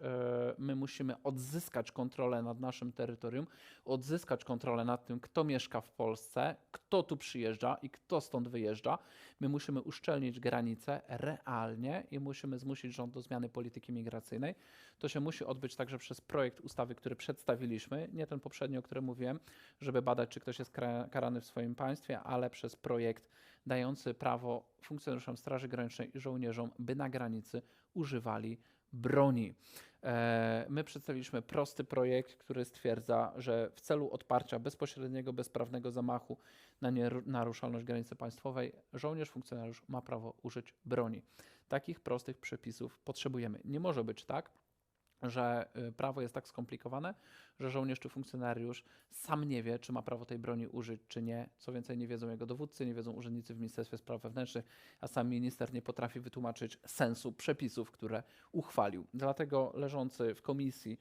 e, my musimy odzyskać kontrolę nad naszym terytorium, odzyskać kontrolę nad tym, kto mieszka w Polsce, kto tu przyjeżdża i kto stąd wyjeżdża. My musimy uszczelnić granice realnie i musimy zmusić rząd do zmiany polityki migracyjnej. To się musi odbyć także przez projekt ustawy, który przedstawiliśmy, nie ten poprzedni, o którym mówiłem, żeby badać, czy ktoś jest karany w swoim państwie, ale przez projekt dający prawo funkcjonariuszom Straży Granicznej i żołnierzom, by na granicy używali broni. E, My przedstawiliśmy prosty projekt, który stwierdza, że w celu odparcia bezpośredniego, bezprawnego zamachu na naruszalność granicy państwowej, żołnierz, funkcjonariusz ma prawo użyć broni. Takich prostych przepisów potrzebujemy. Nie może być tak, że y, prawo jest tak skomplikowane, że żołnierz czy funkcjonariusz sam nie wie, czy ma prawo tej broni użyć, czy nie. Co więcej, nie wiedzą jego dowódcy, nie wiedzą urzędnicy w Ministerstwie Spraw Wewnętrznych, a sam minister nie potrafi wytłumaczyć sensu przepisów, które uchwalił. Dlatego leżący w komisji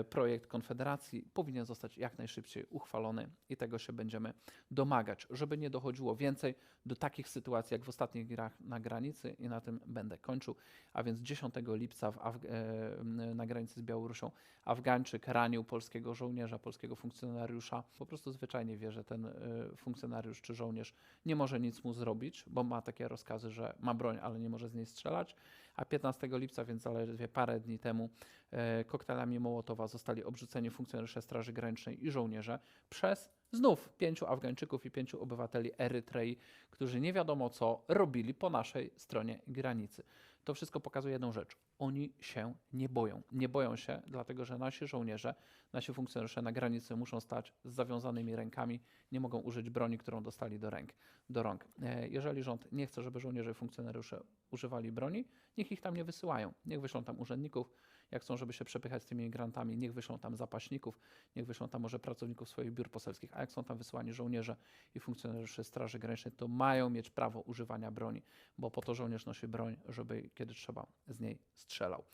y, projekt Konfederacji powinien zostać jak najszybciej uchwalony i tego się będziemy domagać, żeby nie dochodziło więcej do takich sytuacji jak w ostatnich grach na granicy i na tym będę kończył. A więc 10 lipca w Afg- e, na granicy z Białorusią Afgańczyk ranił polskiego żołnierza, polskiego funkcjonariusza. Po prostu zwyczajnie wie, że ten e, funkcjonariusz czy żołnierz nie może nic mu zrobić, bo ma takie rozkazy, że ma broń, ale nie może z niej strzelać. A 15 lipca, więc zaledwie parę dni temu, e, koktajlami Mołotowa zostali obrzuceni funkcjonariusze Straży Granicznej i żołnierze przez znów pięciu Afgańczyków i pięciu obywateli Erytrei, którzy nie wiadomo co robili po naszej stronie granicy. To wszystko pokazuje jedną rzecz. Oni się nie boją. Nie boją się, dlatego że nasi żołnierze, nasi funkcjonariusze na granicy muszą stać z zawiązanymi rękami, nie mogą użyć broni, którą dostali do, ręk, do rąk. E, Jeżeli rząd nie chce, żeby żołnierze i funkcjonariusze używali broni, niech ich tam nie wysyłają. Niech wyślą tam urzędników, jak chcą, żeby się przepychać z tymi migrantami, niech wyślą tam zapaśników, niech wyślą tam może pracowników swoich biur poselskich, jak są tam wysyłani żołnierze i funkcjonariusze Straży Granicznej, to mają mieć prawo używania broni, bo po to żołnierz nosi broń, żeby kiedy trzeba z niej strzelał.